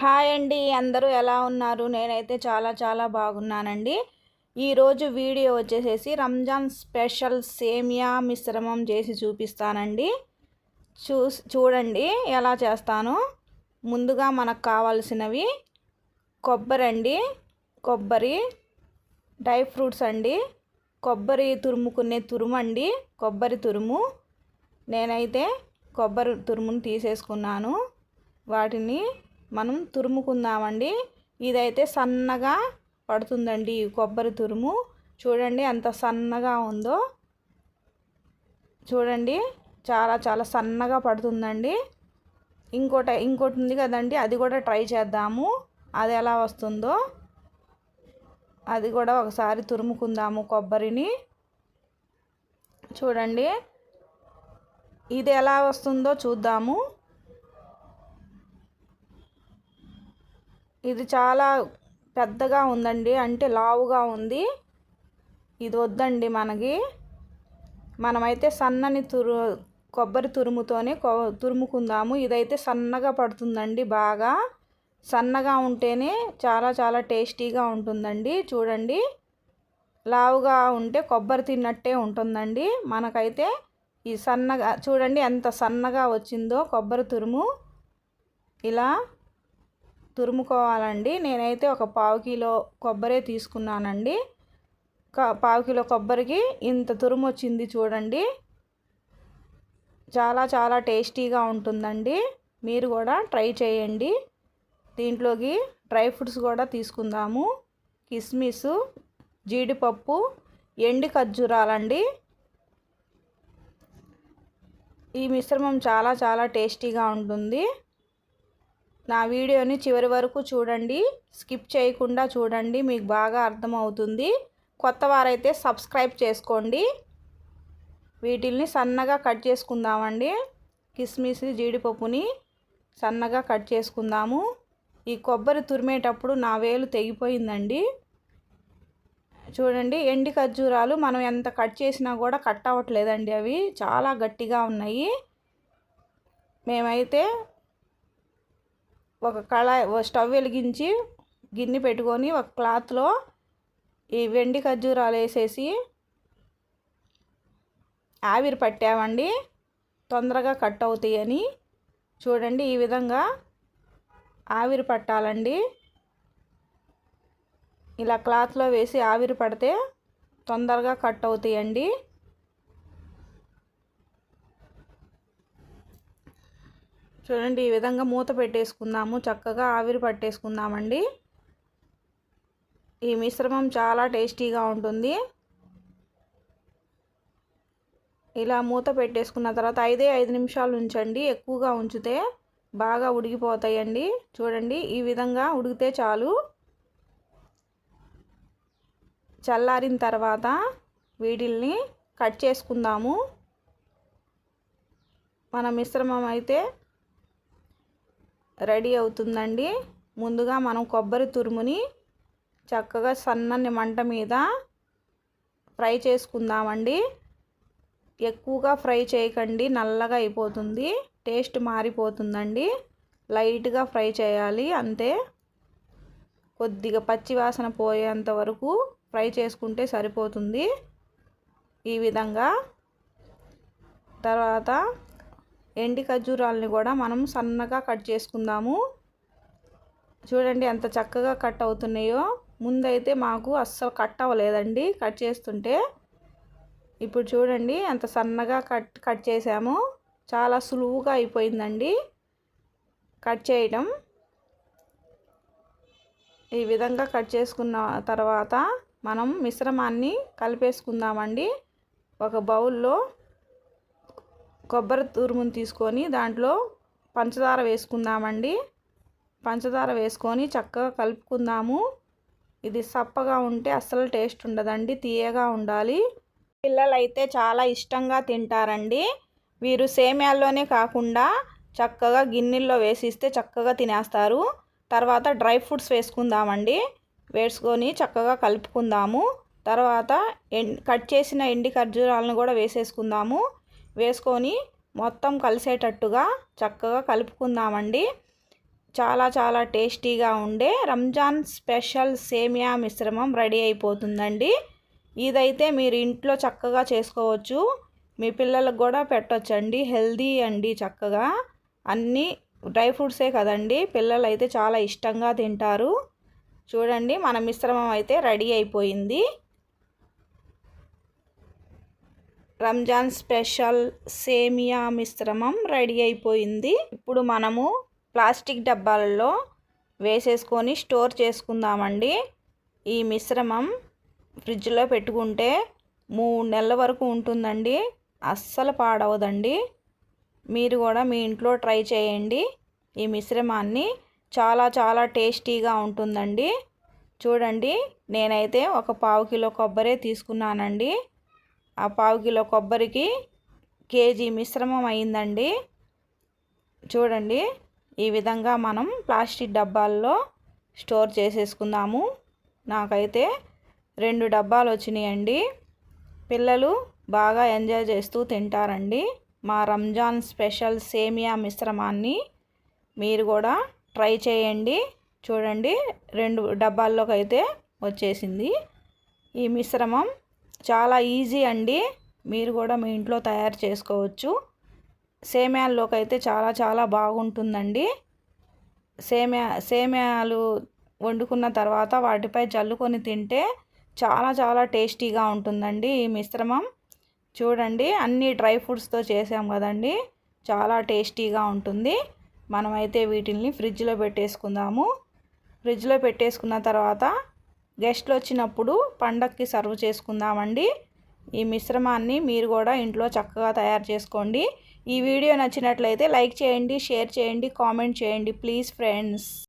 Hi అండి అందరూ ఎలా ఉన్నారు? నేనైతే చాలా చాలా బాగున్నానండి. ఈరోజు వీడియో వచ్చేసేసి రంజాన్ స్పెషల్ సేమియా మిశ్రమం చేసి చూపిస్తానండి. చూ చూడండి ఎలా చేస్తాను. ముందుగా మనకు కావాల్సినవి కొబ్బరి అండి కొబ్బరి డ్రై ఫ్రూట్స్ అండి కొబ్బరి తురుముకునే తురుము అండి కొబ్బరి తురుము. నేనైతే కొబ్బరి తురుమును తీసేసుకున్నాను. వాటిని మనం తురుముకుందామండి. ఇదైతే సన్నగా పడుతుందండి ఈ కొబ్బరి తురుము. చూడండి ఎంత సన్నగా ఉందో. చూడండి చాలా చాలా సన్నగా పడుతుందండి. ఇంకోట ఇంకోటి ఉంది కదండి అది కూడా ట్రై చేద్దాము. అది ఎలా వస్తుందో. అది కూడా ఒకసారి తురుముకుందాము కొబ్బరిని. చూడండి. ఇది ఎలా వస్తుందో చూద్దాము. ఇది చాలా పెద్దగా ఉందండి అంటే లావుగా ఉంది. ఇది వద్దండి మనకి. మనమైతే సన్నని తురు కొబ్బరి తురుముతోనే తురుముకుందాము. ఇదైతే సన్నగా పడుతుందండి బాగా. సన్నగా ఉంటేనే చాలా చాలా టేస్టీగా ఉంటుందండి. చూడండి. లావుగా ఉంటే కొబ్బరి తిన్నట్టే ఉంటుందండి. మనకైతే ఈ సన్నగా చూడండి ఎంత సన్నగా వచ్చిందో కొబ్బరి తురుము. ఇలా తురుముకోవాలండి. నేనైతే ఒక పావు కిలో కొబ్బరే తీసుకున్నానండి. పావు కిలో కొబ్బరికి ఇంత తురుము వచ్చింది చూడండి. చాలా చాలా టేస్టీగా ఉంటుందండి. మీరు కూడా ట్రై చేయండి. దీంట్లోకి డ్రై ఫ్రూట్స్ కూడా తీసుకుందాము. కిస్మిస్ జీడిపప్పు ఎండి ఖర్జూరాలండి. ఈ మిశ్రమం చాలా చాలా టేస్టీగా ఉంటుంది. నా వీడియోని చివరి వరకు చూడండి. స్కిప్ చేయకుండా చూడండి. మీకు బాగా అర్థమవుతుంది. కొత్త వారైతే సబ్స్క్రైబ్ చేసుకోండి. వీటిల్ని సన్నగా కట్ చేసుకుందామండి. కిస్మిస్ జీడిపప్పుని సన్నగా కట్ చేసుకుందాము. ఈ కొబ్బరి తురిమేటప్పుడు నా వేలు తెగిపోయిందండి. చూడండి ఎండి ఖర్జూరాలు మనం ఎంత కట్ చేసినా కూడా కట్ అవ్వట్లేదండి అవి. చాలా గట్టిగా ఉన్నాయి. మేమైతే ఒక కళాయి స్టవ్ వెలిగించి గిన్నె పెట్టుకొని ఒక క్లాత్లో ఈ వెండి ఖర్జూరాలు వేసేసి ఆవిరి పట్టామండి. తొందరగా కట్ అవుతాయని. చూడండి ఈ విధంగా ఆవిరి పట్టాలండి. ఇలా క్లాత్లో వేసి ఆవిరి పడితే తొందరగా కట్ అవుతాయండి. చూడండి ఈ విధంగా మూత పెట్టేసుకుందాము. చక్కగా ఆవిరి పట్టేసుకుందామండి. ఈ మిశ్రమం చాలా టేస్టీగా ఉంటుంది. ఇలా మూత పెట్టేసుకున్న తర్వాత ఐదే ఐదు నిమిషాలు ఉంచండి. ఎక్కువగా ఉంచితే బాగా ఉడికిపోతాయండి. చూడండి ఈ విధంగా ఉడికితే చాలు. చల్లారిన తర్వాత వీటిల్ని కట్ చేసుకుందాము. మన మిశ్రమం అయితే రెడీ అవుతుందండి. ముందుగా మనం కొబ్బరి తురుముని చక్కగా సన్నని మంట మీద ఫ్రై చేసుకుందామండి. ఎక్కువగా ఫ్రై చేయకండి నల్లగా అయిపోతుంది టేస్ట్ మారిపోతుందండి. లైట్గా ఫ్రై చేయాలి అంతే. కొద్దిగా పచ్చి వాసన పోయేంత వరకు ఫ్రై చేసుకుంటే సరిపోతుంది. ఈ విధంగా తర్వాత ఎండి ఖర్జూరాలని కూడా మనం సన్నగా కట్ చేసుకుందాము. చూడండి ఎంత చక్కగా కట్ అవుతున్నాయో. ముందైతే మాకు అస్సలు కట్ అవ్వలేదండి కట్ చేస్తుంటే. ఇప్పుడు చూడండి ఎంత సన్నగా కట్ కట్ చేసాము. చాలా సులువుగా అయిపోయిందండి కట్ చేయటం. ఈ విధంగా కట్ చేసుకున్న తర్వాత మనం మిశ్రమాన్ని కలిపేసుకుందామండి. ఒక బౌల్లో కొబ్బరి తురుమును తీసుకొని దాంట్లో పంచదార వేసుకుందామండి. పంచదార వేసుకొని చక్కగా కలుపుకుందాము. ఇది సప్పగా ఉంటే అస్సలు టేస్ట్ ఉండదండి తీయగా ఉండాలి. పిల్లలైతే చాలా ఇష్టంగా తింటారండి. వీరు సేమ్యాల్లోనే కాకుండా చక్కగా గిన్నెల్లో వేసిస్తే చక్కగా తినేస్తారు. తర్వాత డ్రై ఫ్రూట్స్ వేసుకుందామండి. వేసుకొని చక్కగా కలుపుకుందాము. తర్వాత కట్ చేసిన ఎండి ఖర్జూరాలను కూడా వేసేసుకుందాము. వేసుకొని మొత్తం కలిసేటట్టుగా చక్కగా కలుపుకుందామండి. చాలా చాలా టేస్టీగా ఉండే రంజాన్ స్పెషల్ సేమియా మిశ్రమం రెడీ అయిపోతుందండి. ఇదైతే మీరు ఇంట్లో చక్కగా చేసుకోవచ్చు. మీ పిల్లలకు కూడా పెట్టొచ్చండి. హెల్దీ అండి చక్కగా. అన్నీ డ్రై ఫ్రూట్సే కదండి. పిల్లలు అయితే చాలా ఇష్టంగా తింటారు. చూడండి మన మిశ్రమం అయితే రెడీ అయిపోయింది. రంజాన్ స్పెషల్ సేమియా మిశ్రమం రెడీ అయిపోయింది. ఇప్పుడు మనము ప్లాస్టిక్ డబ్బాలలో వేసేసుకొని స్టోర్ చేసుకుందామండి. ఈ మిశ్రమం ఫ్రిడ్జ్లో పెట్టుకుంటే మూడు నెలల వరకు ఉంటుందండి. అస్సలు పాడవదండి. మీరు కూడా మీ ఇంట్లో ట్రై చేయండి. ఈ మిశ్రమాన్ని చాలా చాలా టేస్టీగా ఉంటుందండి. చూడండి నేనైతే ఒక పావు కిలో కొబ్బరే తీసుకున్నానండి. ఆ పావు కిలో కొబ్బరికి కేజీ మిశ్రమం అయిందండి. చూడండి ఈ విధంగా మనం ప్లాస్టిక్ డబ్బాల్లో స్టోర్ చేసేసుకుందాము. నాకైతే రెండు డబ్బాలు వచ్చినాయండి. పిల్లలు బాగా ఎంజాయ్ చేస్తూ తింటారండి. మా రంజాన్ స్పెషల్ సేమియా మిశ్రమాన్ని మీరు కూడా ట్రై చేయండి. చూడండి రెండు డబ్బాల్లోకి అయితే వచ్చేసింది. ఈ మిశ్రమం చాలా ఈజీ అండి. మీరు కూడా మీ ఇంట్లో తయారు చేసుకోవచ్చు. సేమ్యాల్లోకి అయితే చాలా చాలా బాగుంటుందండి. సేమ్యా సేమ్యాలు వండుకున్న తర్వాత వాటిపై చల్లుకొని తింటే చాలా చాలా టేస్టీగా ఉంటుందండి ఈ మిశ్రమం. చూడండి అన్ని డ్రై ఫ్రూట్స్తో చేసాం కదండి. చాలా టేస్టీగా ఉంటుంది. మనమైతే వీటిని ఫ్రిడ్జ్లో పెట్టేసుకుందాము. ఫ్రిడ్జ్లో పెట్టేసుకున్న తర్వాత గెస్ట్లు వచ్చినప్పుడు పండక్కి సర్వ్ చేసుకుందామండి. ఈ మిశ్రమాన్ని మీరు కూడా ఇంట్లో చక్కగా తయారు చేసుకోండి. ఈ వీడియో నచ్చినట్లయితే లైక్ చేయండి షేర్ చేయండి కామెంట్ చేయండి ప్లీజ్ ఫ్రెండ్స్.